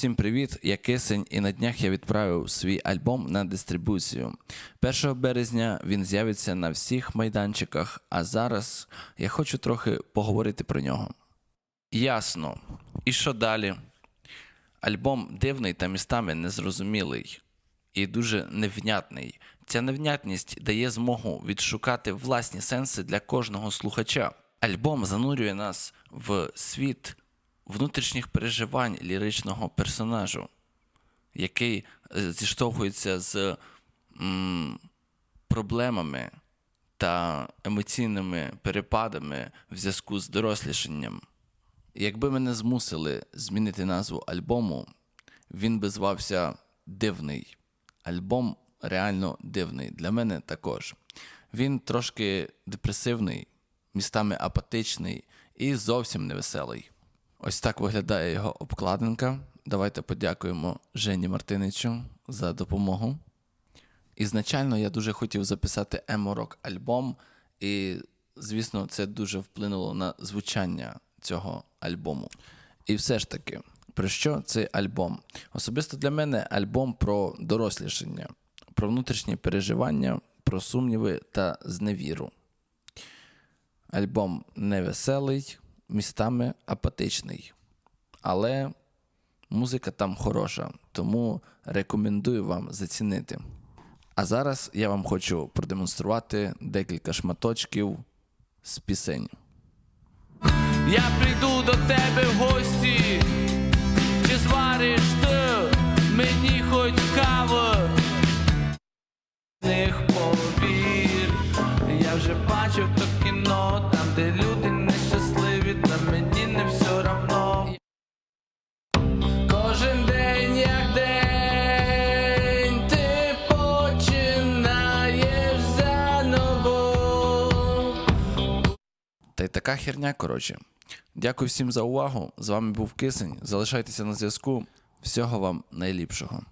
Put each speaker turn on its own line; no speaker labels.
Всім привіт, я Кисень, і на днях я відправив свій альбом на дистрибуцію. 1 березня він з'явиться на всіх майданчиках, а зараз я хочу трохи поговорити про нього. Ясно. І що далі? Альбом дивний та містами незрозумілий і дуже невнятний. Ця невнятність дає змогу відшукати власні сенси для кожного слухача. Альбом занурює нас в світ внутрішніх переживань ліричного персонажу, який е, зіштовхується з м, проблемами та емоційними перепадами в зв'язку з дорослішанням. Якби мене змусили змінити назву альбому, він би звався Дивний. Альбом реально дивний. Для мене також. Він трошки депресивний, містами апатичний і зовсім невеселий. Ось так виглядає його обкладинка. Давайте подякуємо Жені Мартиничу за допомогу. Ізначально я дуже хотів записати емо-рок альбом, і, звісно, це дуже вплинуло на звучання цього альбому. І все ж таки, про що цей альбом? Особисто для мене альбом про дорослішання, про внутрішні переживання, про сумніви та зневіру. Альбом невеселий, містами апатичний. Але музика там хороша, тому рекомендую вам зацінити. А зараз я вам хочу продемонструвати декілька шматочків з пісень.
Я прийду до тебе в гості, чи звариш ти мені хоч каву?
Та й така херня, коротше. Дякую всім за увагу. З вами був Кисень. Залишайтеся на зв'язку. Всього вам найліпшого.